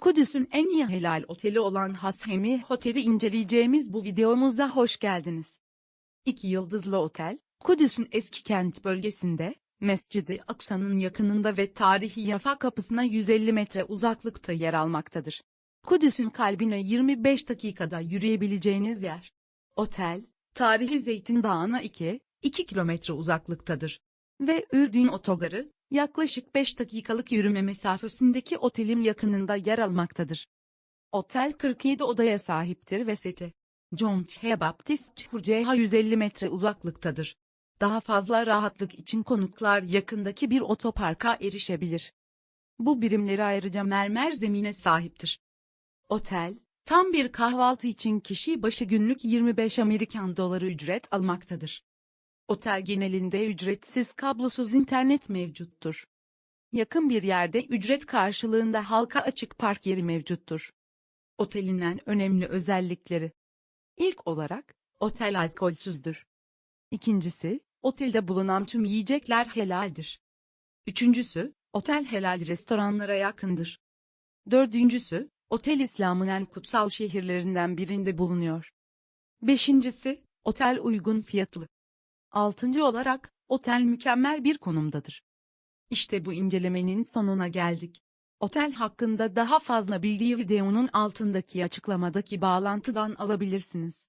Kudüs'ün en iyi helal oteli olan Hashemi Oteli inceleyeceğimiz bu videomuza hoş geldiniz. İki yıldızlı otel, Kudüs'ün eski kent bölgesinde, Mescid-i Aksa'nın yakınında ve tarihi Yafa kapısına 150 metre uzaklıkta yer almaktadır. Kudüs'ün kalbine 25 dakikada yürüyebileceğiniz yer. Otel, tarihi Zeytin Dağı'na 2, 2 kilometre uzaklıktadır. Ve Ürdün otogarı, yaklaşık 5 dakikalık yürüme mesafesindeki otelin yakınında yer almaktadır. Otel 47 odaya sahiptir ve seti. John T. Baptist Hurceha 150 metre uzaklıktadır. Daha fazla rahatlık için konuklar yakındaki bir otoparka erişebilir. Bu birimleri ayrıca mermer zemine sahiptir. Otel, tam bir kahvaltı için kişi başı günlük 25 Amerikan doları ücret almaktadır. Otel genelinde ücretsiz kablosuz internet mevcuttur. Yakın bir yerde ücret karşılığında halka açık park yeri mevcuttur. Otelin en önemli özellikleri. İlk olarak, otel alkolsüzdür. İkincisi, otelde bulunan tüm yiyecekler helaldir. Üçüncüsü, otel helal restoranlara yakındır. Dördüncüsü, otel İslam'ın en kutsal şehirlerinden birinde bulunuyor. Beşincisi, otel uygun fiyatlı. Altıncı olarak, otel mükemmel bir konumdadır. İşte bu incelemenin sonuna geldik. Otel hakkında daha fazla bildiği videonun altındaki açıklamadaki bağlantıdan alabilirsiniz.